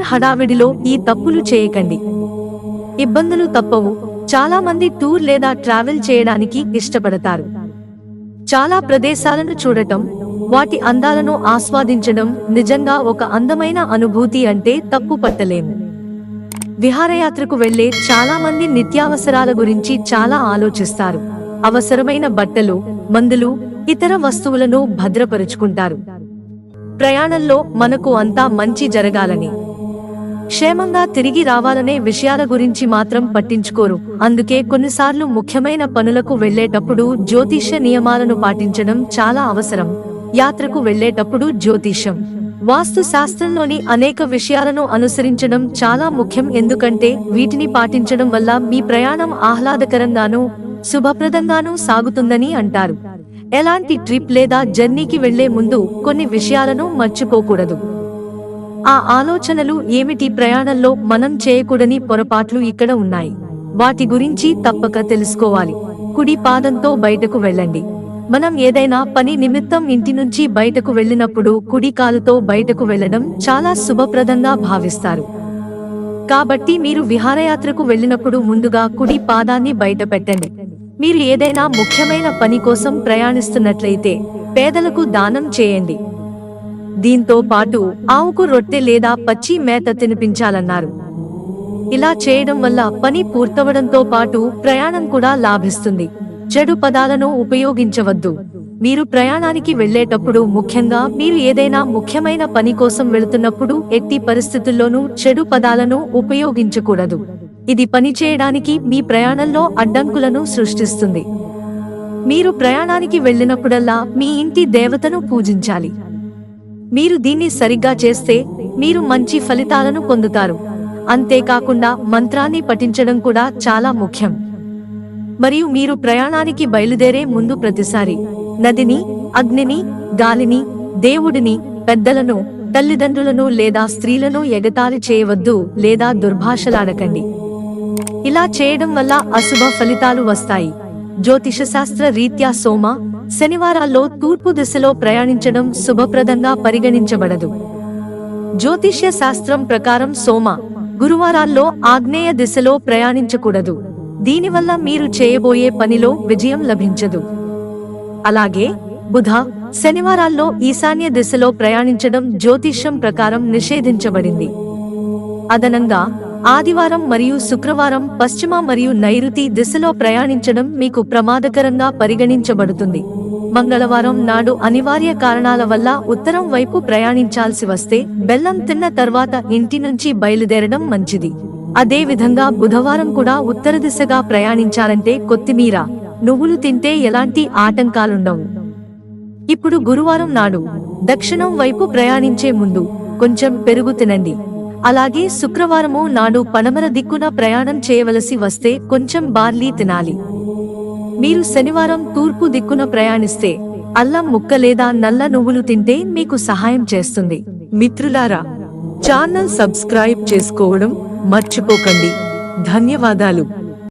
Tour హడావిడిలో ఈ తప్పులు చేయకండి. ఇబ్బందులు తప్పవు. చాలా మంది టూర్ లేదా ట్రావెల్ చేయడానికి ఇష్టపడతారు. చాలా ప్రదేశాలను చూడటం వాటి అందాలను ఆస్వాదించడం నిజంగా ఒక అందమైన అనుభూతి అంటే తప్పు పట్టలేము. విహారయాత్రకు వెళ్ళే చాలా మంది నిత్యావసరాల గురించి చాలా ఆలోచిస్తారు. అవసరమైన బట్టలు మందులు ఇతర వస్తువులను భద్రపరుచుకుంటారు. ప్రయాణంలో మనకు అంతా మంచి జరగాలని క్షేమంగా తిరిగి రావాలనే విషయాల గురించి మాత్రం పట్టించుకోరు. అందుకే కొన్నిసార్లు ముఖ్యమైన పనులకు వెళ్ళేటప్పుడు జ్యోతిష్య నియమాలను పాటించడం చాలా అవసరం. యాత్రకు వెళ్ళేటప్పుడు జ్యోతిష్యం. వాస్తు శాస్త్రంలోని అనేక విషయాలను అనుసరించడం చాలా ముఖ్యం ఎందుకంటే వీటిని పాటించడం వల్ల మీ ప్రయాణం ఆహ్లాదకరంగానూ శుభప్రదంగానూ సాగుతుందని అంటారు. ఎలాంటి ట్రిప్ లేదా జర్నీకి వెళ్ళే ముందు కొన్ని విషయాలను మర్చిపోకూడదు. ఆ ఆలోచనలు ఏమిటి ప్రయాణంలో మనం చేయకూడని పొరపాట్లు ఇక్కడ ఉన్నాయి. వాటి గురించి తప్పక తెలుసుకోవాలి. కుడి పాదంతో బయటకు వెళ్ళండి. మనం ఏదైనా పని నిమిత్తం ఇంటి నుంచి బయటకు వెళ్ళినప్పుడు కుడి కాలుతో బయటకు వెళ్ళడం చాలా శుభప్రదంగా భావిస్తారు. కాబట్టి మీరు విహారయాత్రకు వెళ్ళినప్పుడు ముందుగా కుడి పాదాన్ని బయట పెట్టండి. మీరు ఏదైనా ముఖ్యమైన పని కోసం ప్రయాణిస్తున్నట్లయితే పేదలకు దానం చేయండి. దీంతో పాటు ఆవుకు రొట్టె లేదా పచ్చి మేత తినిపించాలన్నారు. ఇలా చేయడం వల్ల పని పూర్తవడంతో పాటు ప్రయాణం కూడా లాభిస్తుంది. చెడు పదాలను ఉపయోగించవద్దు. మీరు ప్రయాణానికి వెళ్ళేటప్పుడు ముఖ్యంగా మీరు ఏదైనా ముఖ్యమైన పని కోసం వెళుతున్నప్పుడు ఎట్టి పరిస్థితుల్లోనూ చెడు పదాలను ఉపయోగించకూడదు. ఇది పని చేయడానికి మీ ప్రయాణంలో అడ్డంకులను సృష్టిస్తుంది. మీరు ప్రయాణానికి వెళ్ళినప్పుడల్లా మీ ఇంటి దేవతను పూజించాలి. మీరు దీన్ని సరిగ్గా చేస్తే మీరు మంచి ఫలితాలను పొందుతారు. అంతేకాకుండా మంత్రాన్ని పఠించడం కూడా చాలా ముఖ్యం. మరియు మీరు ప్రయాణానికి బయలుదేరే ముందు ప్రతిసారి నదిని అగ్నిని గాలిని దేవుడిని పెద్దలను తల్లిదండ్రులను లేదా స్త్రీలను ఎగతాళి చేయవద్దు లేదా దుర్భాషలాడకండి. ఇలా చేయడం వల్ల అశుభ ఫలితాలు వస్తాయి. జ్యోతిష శాస్త్ర రీత్యా సోమ శనివారాల్లో తూర్పు దిశలో ప్రయాణించడం శుభప్రదంగా పరిగణించబడదు. జ్యోతిష్య శాస్త్రం ప్రకారం సోమ గురువారాల్లో ఆగ్నేయ దిశలో ప్రయాణించకూడదు. దీనివల్ల మీరు చేయబోయే పనిలో విజయం లభించదు. అలాగే బుధ శనివారాల్లో ఈశాన్య దిశలో ప్రయాణించడం జ్యోతిష్యం ప్రకారం నిషేధించబడింది. అదనంగా ఆదివారం మరియు శుక్రవారం పశ్చిమ మరియు నైరుతి దిశలో ప్రయాణించడం మీకు ప్రమాదకరంగా పరిగణించబడుతుంది. మంగళవారం నాడు అనివార్య కారణాల వల్ల ఉత్తరం వైపు ప్రయాణించాల్సి వస్తే బెల్లం తిన్న తర్వాత ఇంటి నుంచి బయలుదేరడం మంచిది. అదే విధంగా బుధవారం కూడా ఉత్తర దిశగా ప్రయాణించాలంటే కొత్తిమీర నువ్వులు తింటే ఎలాంటి ఆటంకాలుండవు. ఇప్పుడు గురువారం నాడు దక్షిణం వైపు ప్రయాణించే ముందు కొంచెం పెరుగు తినండి. అలాగే శుక్రవారము నాడు పడమర దిక్కున ప్రయాణం చేయవలసి వస్తే కొంచెం బార్లీ తినాలి. మీరు శనివారం తూర్పు దిక్కున ప్రయాణిస్తే అల్లం ముక్క లేదా నల్ల నువ్వులు తింటే మీకు సహాయం చేస్తుంది. మిత్రులారా ఛానల్ సబ్స్క్రైబ్ చేసుకోవడం మర్చిపోకండి. ధన్యవాదాలు.